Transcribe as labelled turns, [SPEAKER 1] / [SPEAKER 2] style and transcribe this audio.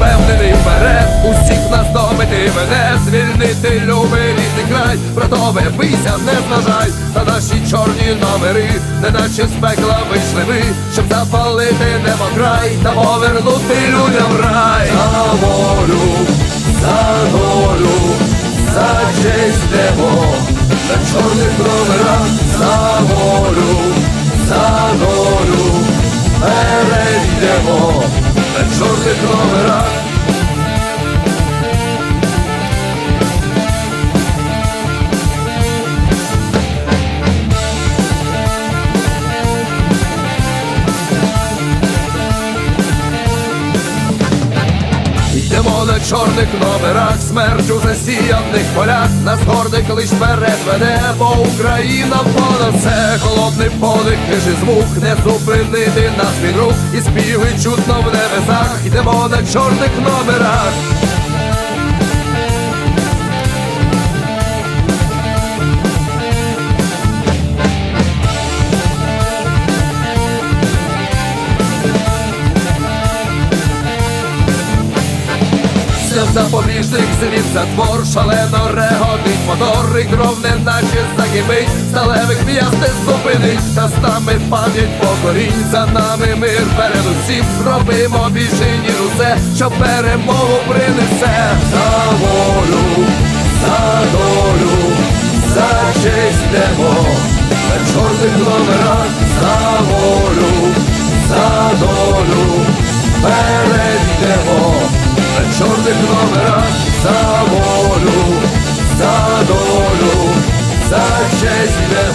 [SPEAKER 1] впевнений вперед, усіх нас добити мене, звільнити любий рідний край, братове, бийся, не знажай, та наші чорні номери, неначе з пекла вийшли ми, щоб запалити небо край та повернути людям рай. За волю, за долю, за честь небо, на чорних номерах, На чорних номерах, смерть у засіяних полях, нас гордик лиш вперед веде, бо Україна понад все. Холодний подих, і звук, не зупинити нас від рук, і співи чутно в небесах, йдемо на чорних номерах. Це запобіжник світ затвор, шалено реготить мотор, і кров не наче загибить, сталевих м'яст не зупинить, та з нами пам'ять покорінь, за нами мир передусім, робимо більше ніж усе, що перемогу принесе. За волю, за долю, за честь небо, на чорних номерах, за за волю, за долю, за честь.